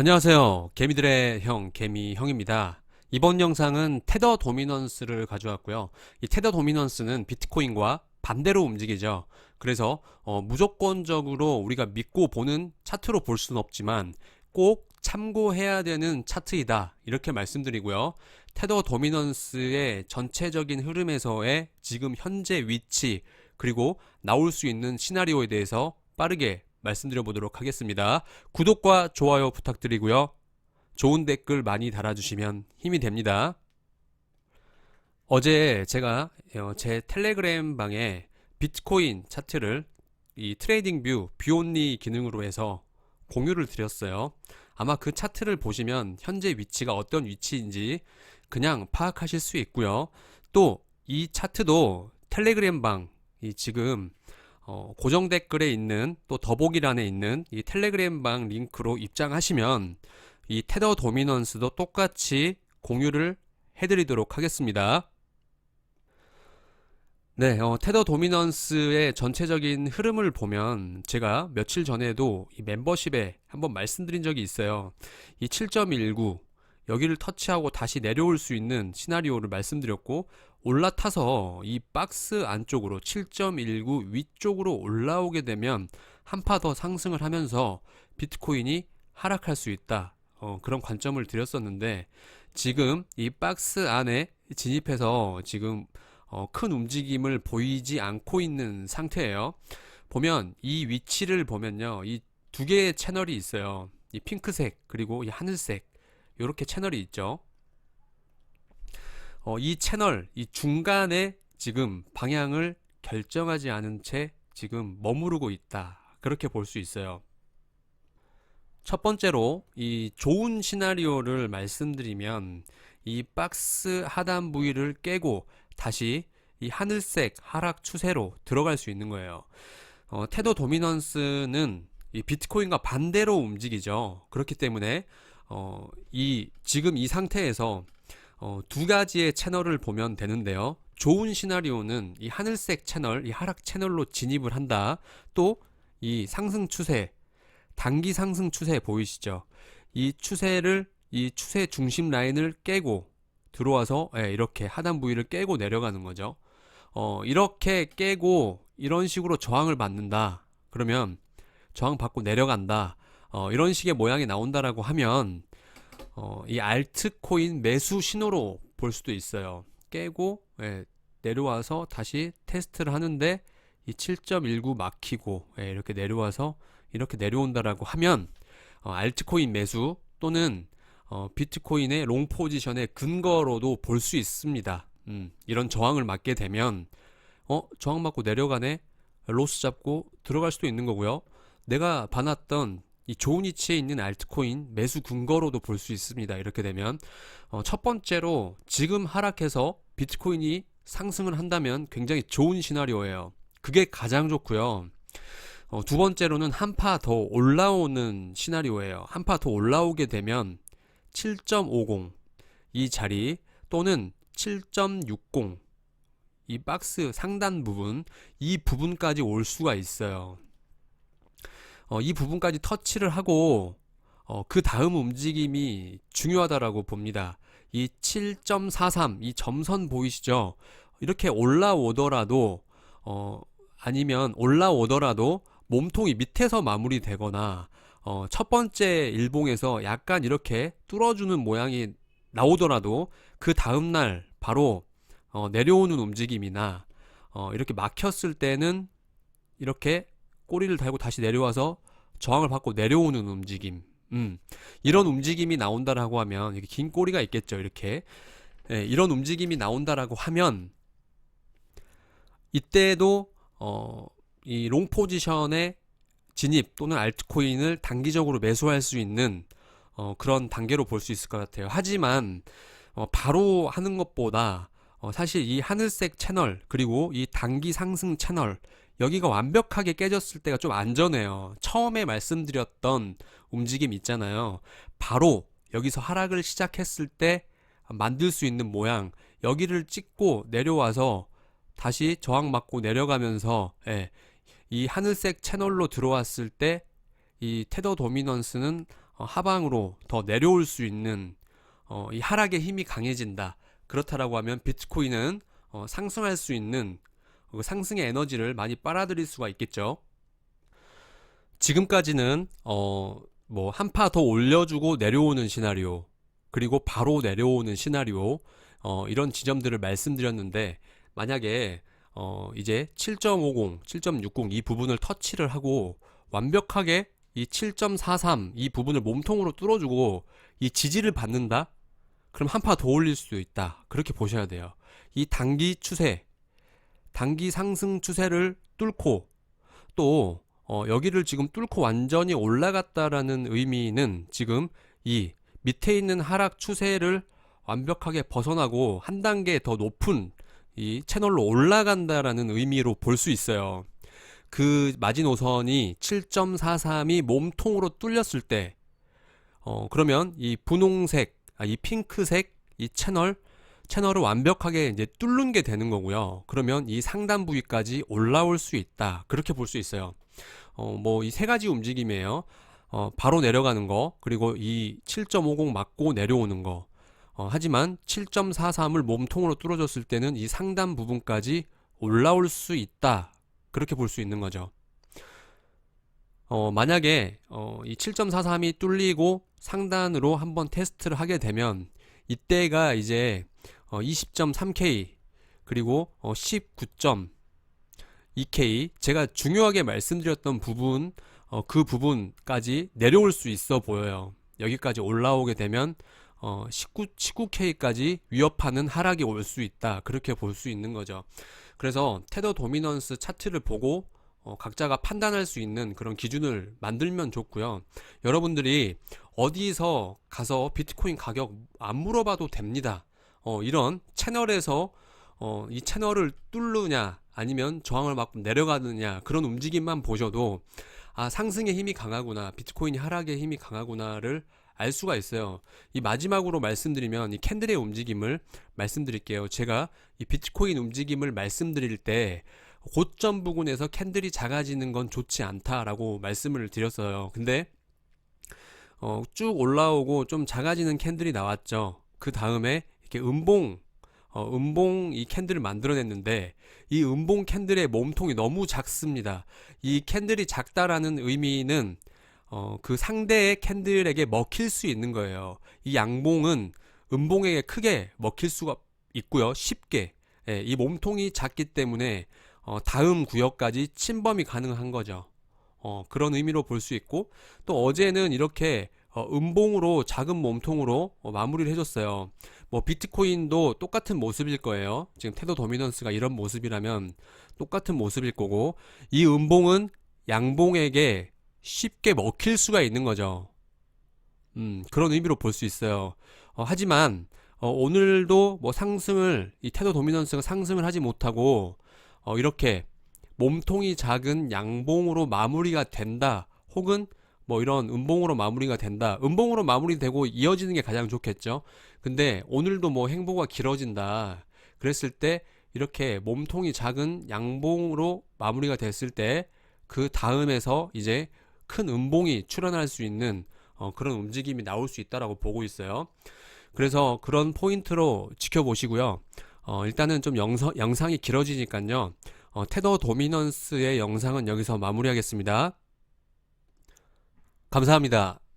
안녕하세요. 개미들의 형, 개미 형입니다. 이번 영상은 테더 도미넌스를 가져왔고요. 이 테더 도미넌스는 비트코인과 반대로 움직이죠. 그래서 어, 무조건적으로 우리가 믿고 보는 차트로 볼 수는 없지만 꼭 참고해야 되는 차트이다. 이렇게 말씀드리고요. 테더 도미넌스의 전체적인 흐름에서의 지금 현재 위치 그리고 나올 수 있는 시나리오에 대해서 빠르게 말씀드려 보도록 하겠습니다. 구독과 좋아요 부탁드리고요. 좋은 댓글 많이 달아주시면 힘이 됩니다. 어제 제가 어, 제 텔레그램 방에 비트코인 차트를 이 트레이딩 뷰 뷰온리 기능으로 해서 공유를 드렸어요. 아마 그 차트를 보시면 현재 위치가 어떤 위치인지 그냥 파악하실 수 있고요. 또 이 차트도 텔레그램 방 이 지금 어, 고정 댓글에 있는 또 더보기란에 있는 이 텔레그램 방 링크로 입장하시면 이 테더 도미넌스도 똑같이 공유를 해드리도록 하겠습니다. 네, 어, 테더 도미넌스의 전체적인 흐름을 보면 제가 며칠 전에도 이 멤버십에 한번 말씀드린 적이 있어요. 이 7.19 여기를 터치하고 다시 내려올 수 있는 시나리오를 말씀드렸고 올라타서 이 박스 안쪽으로 7.19 위쪽으로 올라오게 되면 한 파 더 상승을 하면서 비트코인이 하락할 수 있다. 어, 그런 관점을 드렸었는데 지금 이 박스 안에 진입해서 지금 어, 큰 움직임을 보이지 않고 있는 상태예요. 보면 이 위치를 보면요. 이 두 개의 채널이 있어요. 이 핑크색 그리고 이 하늘색 이렇게 채널이 있죠. 어, 이 채널 이 중간에 지금 방향을 결정하지 않은 채 지금 머무르고 있다. 그렇게 볼 수 있어요. 첫 번째로 이 좋은 시나리오를 말씀드리면 이 박스 하단 부위를 깨고 다시 이 하늘색 하락 추세로 들어갈 수 있는 거예요. 어, 테더 도미넌스는 이 비트코인과 반대로 움직이죠. 그렇기 때문에 어, 이 지금 이 상태에서 어, 두 가지의 채널을 보면 되는데요. 좋은 시나리오는 이 하늘색 채널, 이 하락 채널로 진입을 한다. 또 이 상승 추세, 단기 상승 추세 보이시죠? 이 추세를 이 추세 중심 라인을 깨고 들어와서 예, 이렇게 하단 부위를 깨고 내려가는 거죠. 어, 이렇게 깨고 이런 식으로 저항을 받는다. 그러면 저항 받고 내려간다. 어, 이런 식의 모양이 나온다라고 하면 어, 이 알트코인 매수 신호로 볼 수도 있어요. 깨고 예, 내려와서 다시 테스트를 하는데 이 7.19 막히고 예, 이렇게 내려와서 이렇게 내려온다라고 하면 어, 알트코인 매수 또는 어, 비트코인의 롱 포지션의 근거로도 볼 수 있습니다. 음, 이런 저항을 맞게 되면 어 저항 맞고 내려가네 로스 잡고 들어갈 수도 있는 거고요. 내가 봐놨던 이 좋은 위치에 있는 알트코인 매수 근거로도 볼 수 있습니다. 이렇게 되면 어, 첫 번째로 지금 하락해서 비트코인이 상승을 한다면 굉장히 좋은 시나리오예요. 그게 가장 좋고요. 어, 두 번째로는 한 파 더 올라오는 시나리오예요. 한 파 더 올라오게 되면 7.50 이 자리 또는 7.60 이 박스 상단 부분 이 부분까지 올 수가 있어요. 어, 이 부분까지 터치를 하고 어, 그 다음 움직임이 중요하다라고 봅니다. 이 7.43 이 점선 보이시죠? 이렇게 올라오더라도 어, 아니면 올라오더라도 몸통이 밑에서 마무리되거나 어, 첫 번째 일봉에서 약간 이렇게 뚫어주는 모양이 나오더라도 그 다음날 바로 어, 내려오는 움직임이나 어, 이렇게 막혔을 때는 이렇게 꼬리를 달고 다시 내려와서 저항을 받고 내려오는 움직임. 음, 이런 움직임이 나온다라고 하면 이렇게 긴 꼬리가 있겠죠. 이렇게 예, 이런 움직임이 나온다라고 하면 이때도 어, 이 롱 포지션에 진입 또는 알트코인을 단기적으로 매수할 수 있는 어, 그런 단계로 볼 수 있을 것 같아요. 하지만 어, 바로 하는 것보다 어, 사실 이 하늘색 채널 그리고 이 단기 상승 채널 여기가 완벽하게 깨졌을 때가 좀 안전해요. 처음에 말씀드렸던 움직임 있잖아요. 바로 여기서 하락을 시작했을 때 만들 수 있는 모양 여기를 찍고 내려와서 다시 저항 맞고 내려가면서 예, 이 하늘색 채널로 들어왔을 때 이 테더 도미넌스는 어, 하방으로 더 내려올 수 있는 어, 이 하락의 힘이 강해진다. 그렇다라고 하면 비트코인은 어, 상승할 수 있는 그 상승의 에너지를 많이 빨아들일 수가 있겠죠. 지금까지는 어, 뭐 한 파 더 올려주고 내려오는 시나리오 그리고 바로 내려오는 시나리오 어, 이런 지점들을 말씀드렸는데 만약에 어, 이제 7.50, 7.60 이 부분을 터치를 하고 완벽하게 이 7.43 이 부분을 몸통으로 뚫어주고 이 지지를 받는다? 그럼 한 파 더 올릴 수도 있다. 그렇게 보셔야 돼요. 이 단기 추세, 단기 상승 추세를 뚫고 또 어, 여기를 지금 뚫고 완전히 올라갔다라는 의미는 지금 이 밑에 있는 하락 추세를 완벽하게 벗어나고 한 단계 더 높은 이 채널로 올라간다라는 의미로 볼 수 있어요. 그 마지노선이 7.43이 몸통으로 뚫렸을 때, 어, 그러면 이 분홍색, 아, 이 핑크색 이 채널, 채널을 완벽하게 이제 뚫는 게 되는 거고요. 그러면 이 상단 부위까지 올라올 수 있다. 그렇게 볼 수 있어요. 어, 뭐 이 세 가지 움직임이에요. 어, 바로 내려가는 거, 그리고 이 7.50 맞고 내려오는 거. 어, 하지만 7.43을 몸통으로 뚫어줬을 때는 이 상단 부분까지 올라올 수 있다. 그렇게 볼 수 있는 거죠. 어, 만약에 어, 이 7.43이 뚫리고 상단으로 한번 테스트를 하게 되면 이때가 이제 어, 20.3K 그리고 어, 19.2K 제가 중요하게 말씀드렸던 부분 어, 그 부분까지 내려올 수 있어 보여요. 여기까지 올라오게 되면 어, 19, 19K까지 위협하는 하락이 올 수 있다. 그렇게 볼 수 있는 거죠. 그래서 테더 도미넌스 차트를 보고 어, 각자가 판단할 수 있는 그런 기준을 만들면 좋고요. 여러분들이 어디서 가서 비트코인 가격 안 물어봐도 됩니다. 어, 이런 채널에서 어, 이 채널을 뚫느냐 아니면 저항을 맞고 내려가느냐 그런 움직임만 보셔도 아 상승의 힘이 강하구나 비트코인이 하락의 힘이 강하구나를 알 수가 있어요. 이 마지막으로 말씀드리면 이 캔들의 움직임을 말씀드릴게요. 제가 이 비트코인 움직임을 말씀드릴 때 고점 부근에서 캔들이 작아지는 건 좋지 않다라고 말씀을 드렸어요. 근데 어, 쭉 올라오고 좀 작아지는 캔들이 나왔죠. 그 다음에 이렇게 음봉 어, 음봉 이 캔들을 만들어냈는데 이 음봉 캔들의 몸통이 너무 작습니다. 이 캔들이 작다라는 의미는 어, 그 상대의 캔들에게 먹힐 수 있는 거예요. 이 양봉은 음봉에게 크게 먹힐 수가 있고요. 쉽게. 예, 이 몸통이 작기 때문에 어, 다음 구역까지 침범이 가능한 거죠. 어, 그런 의미로 볼 수 있고 또 어제는 이렇게 어, 음봉으로 작은 몸통으로 어, 마무리를 해줬어요. 뭐 비트코인도 똑같은 모습일 거예요. 지금 테더 도미넌스가 이런 모습이라면 똑같은 모습일 거고 이 음봉은 양봉에게 쉽게 먹힐 수가 있는 거죠. 음, 그런 의미로 볼 수 있어요. 어, 하지만 어, 오늘도 뭐 상승을 이 테더 도미넌스가 상승을 하지 못하고 어, 이렇게 몸통이 작은 양봉으로 마무리가 된다. 혹은 뭐 이런 음봉으로 마무리가 된다. 음봉으로 마무리되고 이어지는 게 가장 좋겠죠. 근데 오늘도 뭐 행보가 길어진다. 그랬을 때 이렇게 몸통이 작은 양봉으로 마무리가 됐을 때 그 다음에서 이제 큰 음봉이 출현할 수 있는 어, 그런 움직임이 나올 수 있다라고 보고 있어요. 그래서 그런 포인트로 지켜보시고요. 어, 일단은 좀 영상, 영상이 길어지니까요. 어, 테더 도미넌스의 영상은 여기서 마무리하겠습니다. 감사합니다.